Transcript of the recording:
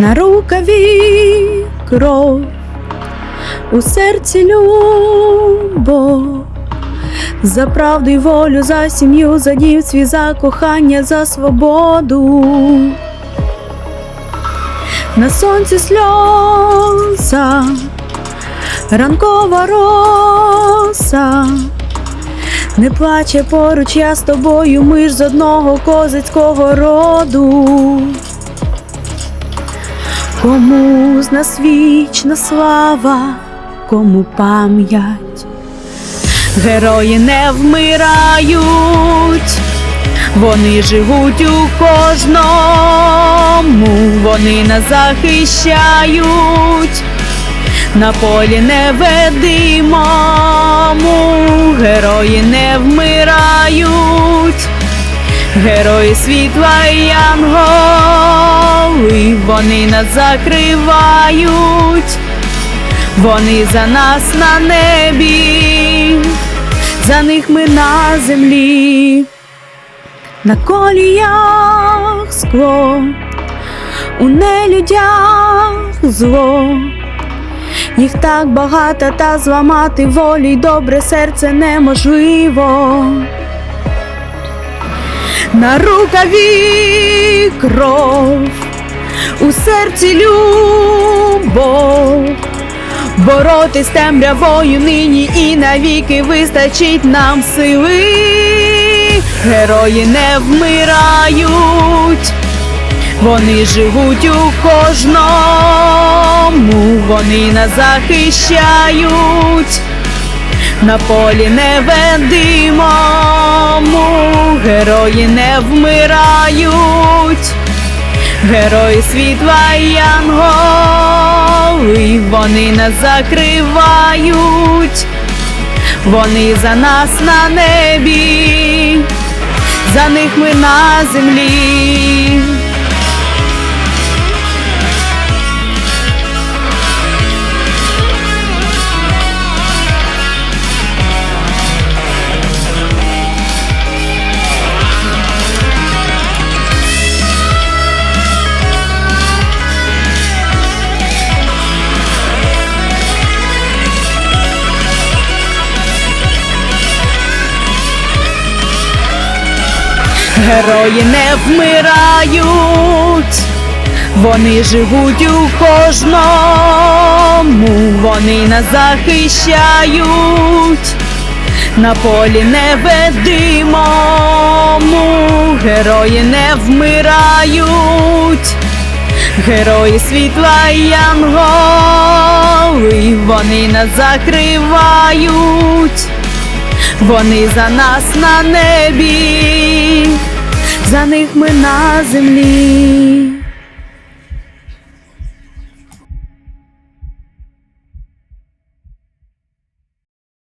на рукаві кров, у серці любов, за правду й волю, за сім'ю, за дів свій, за кохання, за свободу. На сонці сльоза, ранкова роса. Не плаче поруч я з тобою, ми ж з одного козацького роду. Кому з нас вічна слава, кому пам'ять. Герої не вмирають, вони живуть у кожному, вони нас захищають. На полі невидимому герої не вмирають, герої світла і янголи, вони нас закривають, вони за нас на небі, за них ми на землі, на коліях скло, у нелюдях зло. Їх так багато, та зламати волю й добре серце неможливо. На рукаві кров, у серці любов, боротись темрявою нині і навіки вистачить нам сили. Герої не вмирають. Вони живуть у кожному, вони нас захищають, на полі невидимому, герої не вмирають, герої світла і вони нас закривають, вони за нас на небі, за них ми на землі. Герої не вмирають, вони живуть у кожному, вони нас захищають, на полі невидимому, герої не вмирають, герої світла і янголи, вони нас закривають. Вони за нас на небі, за них ми на землі.